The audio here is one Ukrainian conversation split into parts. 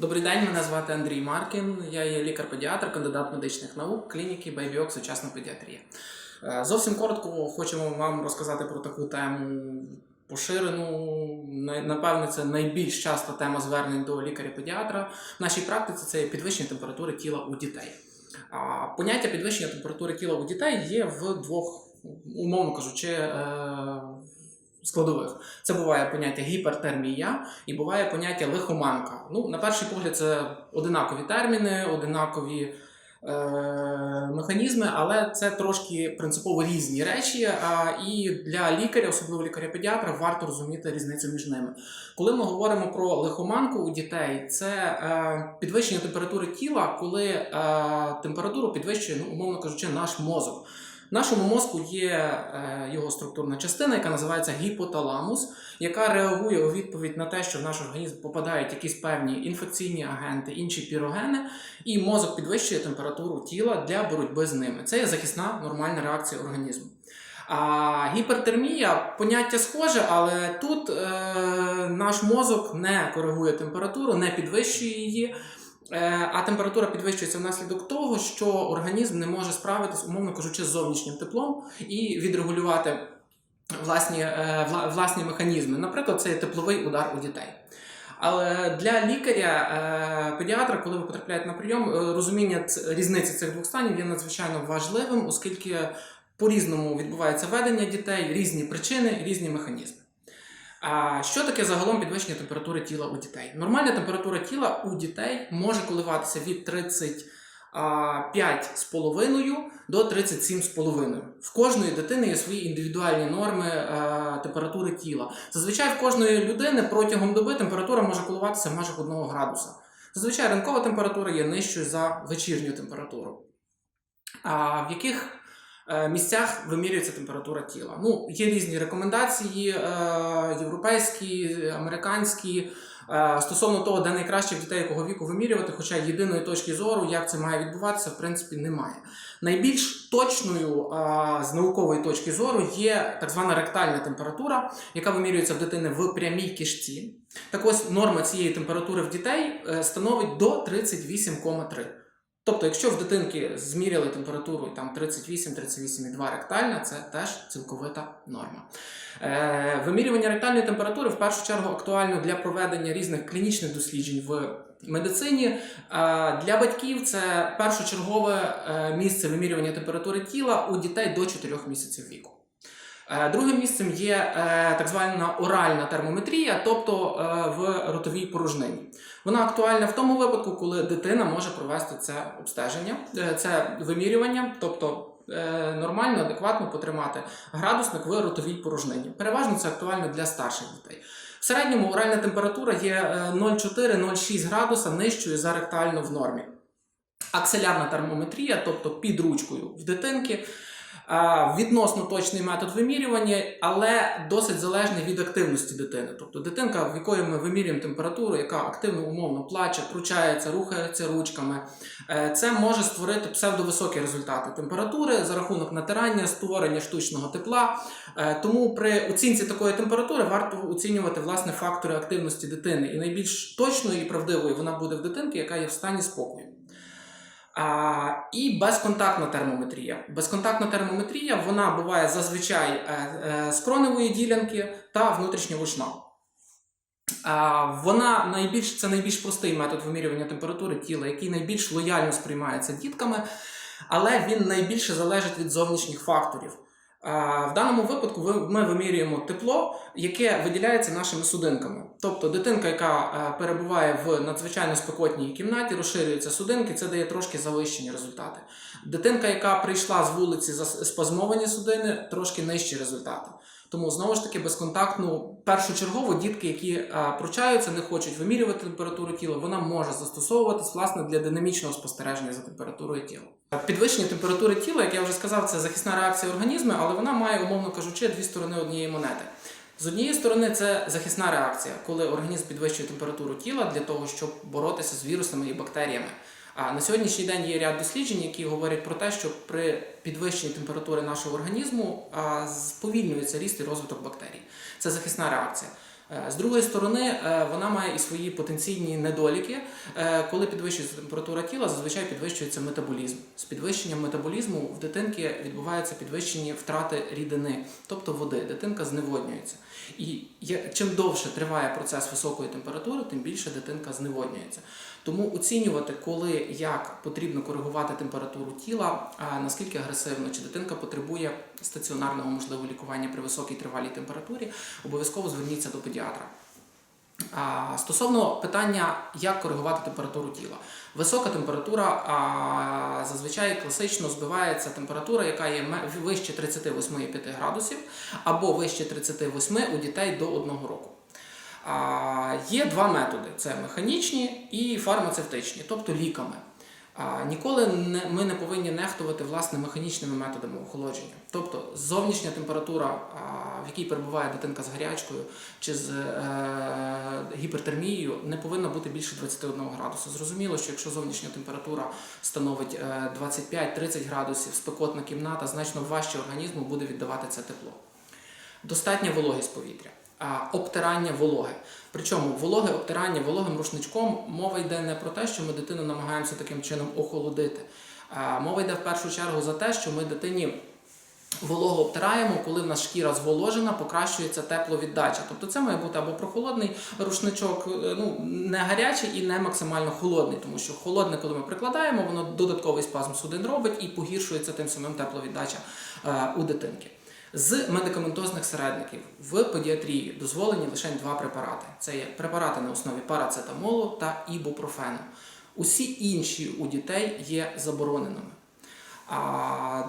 Добрий день, мене звати Андрій Маркін. Я є лікар-педіатр, кандидат медичних наук клініки Байбіок Сучасна педіатрія. Е, Зовсім коротко хочемо вам розказати про таку тему поширену. Напевне, це найбільш часта тема звернень до лікаря-педіатра. В нашій практиці це підвищення температури тіла у дітей. Поняття підвищення температури тіла у дітей є в двох, умовно кажучи, е, складових. Це буває поняття гіпертермія і буває поняття лихоманка. Ну, на перший погляд, це одинакові терміни, одинакові е, механізми, але це трошки принципово різні речі. І для лікаря, особливо лікаря-педіатра, варто розуміти різницю між ними. Коли ми говоримо про лихоманку у дітей, це е, підвищення температури тіла, коли е, температуру підвищує, ну, умовно кажучи, наш мозок. В нашому мозку є е, його структурна частина, яка називається гіпоталамус, яка реагує у відповідь на те, що в наш організм попадають якісь певні інфекційні агенти, інші пірогени, і мозок підвищує температуру тіла для боротьби з ними. Це є захисна нормальна реакція організму. А гіпертермія поняття схоже, але тут е, наш мозок не коригує температуру, не підвищує її. Е, А температура підвищується внаслідок того, що організм не може справитись, умовно кажучи, з зовнішнім теплом і відрегулювати власні, е, власні механізми. Наприклад, це тепловий удар у дітей. Але для лікаря, е, педіатра, коли ви потрапляєте на прийом, розуміння різниці цих двох станів є надзвичайно важливим, оскільки по-різному відбувається ведення дітей, різні причини, різні механізми. А що таке загалом підвищення температури тіла у дітей? Нормальна температура тіла у дітей може коливатися від 35,5 до 37,5. В кожної дитини є свої індивідуальні норми е, температури тіла. Зазвичай в кожної людини протягом доби температура може коливатися в межах 1 градуса. Зазвичай ранкова температура є нижчою за вечірню температуру. А в яких місцях вимірюється температура тіла? Ну, є різні рекомендації, е, європейські, американські, е, стосовно того, де найкраще в дітей якого віку вимірювати, хоча єдиної точки зору, як це має відбуватися, в принципі, немає. Найбільш точною е, з наукової точки зору є так звана ректальна температура, яка вимірюється в дитини в прямій кишці. Так ось норма цієї температури в дітей е, становить до 38,3. Тобто, якщо в дитинки зміряли температуру там 38-38,2 ректальна, це теж цілковита норма. Е, вимірювання ректальної температури в першу чергу актуально для проведення різних клінічних досліджень в медицині. Е, для батьків це першочергове е, місце вимірювання температури тіла у дітей до 4 місяців віку. Е, Другим місцем є е, так звана оральна термометрія, тобто е, в ротовій порожнині. Вона актуальна в тому випадку, коли дитина може провести це обстеження, це вимірювання, тобто нормально, адекватно потримати градусник в ротовій порожнині. Переважно це актуально для старших дітей. В середньому оральна температура є е, 0,4-0,6 градуса нижчою за ректальну в нормі. Акселярна термометрія, тобто під ручкою в дитинки, відносно точний метод вимірювання, але досить залежний від активності дитини. Тобто дитинка, в якої ми вимірюємо температуру, яка активно умовно плаче, кручається, рухається ручками, е, це може створити псевдовисокі результати температури за рахунок натирання, створення штучного тепла. Е, Тому при оцінці такої температури варто оцінювати власне фактори активності дитини. І найбільш точною і правдивою вона буде в дитинки, яка є в стані спокою. А, і безконтактна термометрія. Безконтактна термометрія вона буває зазвичай е, е, кроневої ділянки та внутрішньовушна. Вона найбільш, це найбільш простий метод вимірювання температури тіла, який найбільш лояльно сприймається дітками, але він найбільше залежить від зовнішніх факторів. В даному випадку ви- ми вимірюємо тепло, яке виділяється нашими судинками. Тобто дитинка, яка е, перебуває в надзвичайно спекотній кімнаті, розширюються судинки, це дає трошки завищені результати. Дитинка, яка прийшла з вулиці за спазмовані судини, трошки нижчі результати. Тому знову ж таки безконтактну першочергово дітки, які е, пручаються, не хочуть вимірювати температуру тіла, вона може застосовуватись власне для динамічного спостереження за температурою тіла. Підвищення температури тіла, як я вже сказав, це захисна реакція організму, але вона має, умовно кажучи, дві сторони однієї монети. З однієї сторони, це захисна реакція, коли організм підвищує температуру тіла для того, щоб боротися з вірусами і бактеріями. А на сьогоднішній день є ряд досліджень, які говорять про те, що при підвищенні температури нашого організму сповільнюється ріст і розвиток бактерій. Це захисна реакція. Е, З другої сторони, е, вона має і свої потенційні недоліки. Е, Коли підвищується температура тіла, зазвичай підвищується метаболізм. З підвищенням метаболізму в дитинки відбуваються підвищені втрати рідини, тобто води. Дитинка зневоднюється. І чим довше триває процес високої температури, тим більше дитинка зневоднюється. Тому оцінювати, коли як потрібно коригувати температуру тіла, наскільки агресивно, чи дитинка потребує стаціонарного можливо лікування при високій тривалій температурі, обов'язково зверніться до педіатра. А, стосовно питання, як коригувати температуру тіла. Висока температура а, зазвичай класично збивається температура, яка є вище 38,5 градусів, або вище 38 у дітей до 1 року. А, є два методи: це механічні і фармацевтичні, тобто ліками. Ніколи не, ми не повинні нехтувати власне механічними методами охолодження. Тобто зовнішня температура, в якій перебуває дитинка з гарячкою чи з е, гіпертермією, не повинна бути більше 21 градуса. Зрозуміло, що якщо зовнішня температура становить е, 25-30 градусів, спекотна кімната, значно важче організму буде віддавати це тепло. Достатня вологість повітря, обтирання вологи. Причому вологе обтирання вологим рушничком мова йде не про те, що ми дитину намагаємося таким чином охолодити. Мова йде в першу чергу за те, що ми дитині вологу обтираємо, коли в нас шкіра зволожена, покращується тепловіддача. Тобто це має бути або прохолодний рушничок, е, ну не гарячий і не максимально холодний, тому що холодне, коли ми прикладаємо, воно додатковий спазм судин робить і погіршується тим самим тепловіддача е, у дитинки. З медикаментозних середників в педіатрії дозволені лише два препарати: це є препарати на основі парацетамолу та ібупрофену. Усі інші у дітей є забороненими. А,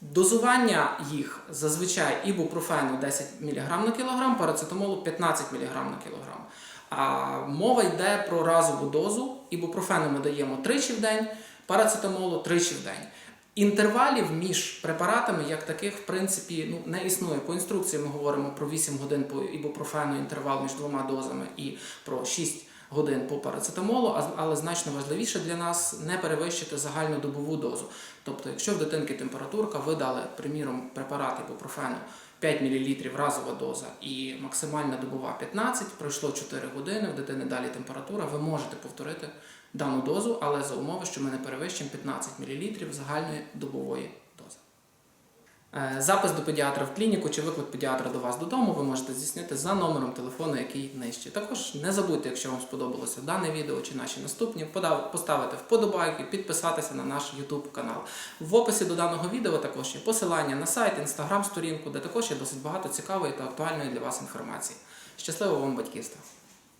дозування їх зазвичай ібупрофену 10 мг на кілограм, парацетамолу 15 мг на кілограм. А мова йде про разову дозу. Ібупрофену ми даємо тричі в день, парацетамолу тричі в день. Інтервалів між препаратами, як таких, в принципі, ну, не існує. По інструкції ми говоримо про 8 годин по ібупрофену інтервал між двома дозами і про 6 годин по парацетамолу, але значно важливіше для нас не перевищити загальну добову дозу. Тобто, якщо в дитинки температурка, ви дали, приміром, препарат ібупрофену 5 мл разова доза і максимальна добова 15, пройшло 4 години, в дитини далі температура, ви можете повторити дану дозу, але за умови, що ми не перевищимо 15 мл загальної добової Запис до педіатра в клініку чи виклик педіатра до вас додому ви можете здійснити за номером телефону, який нижче. Також не забудьте, якщо вам сподобалося дане відео чи наші наступні, поставити вподобайки, підписатися на наш YouTube канал. В описі до даного відео також є посилання на сайт, інстаграм-сторінку, де також є досить багато цікавої та актуальної для вас інформації. Щасливого вам батьківства!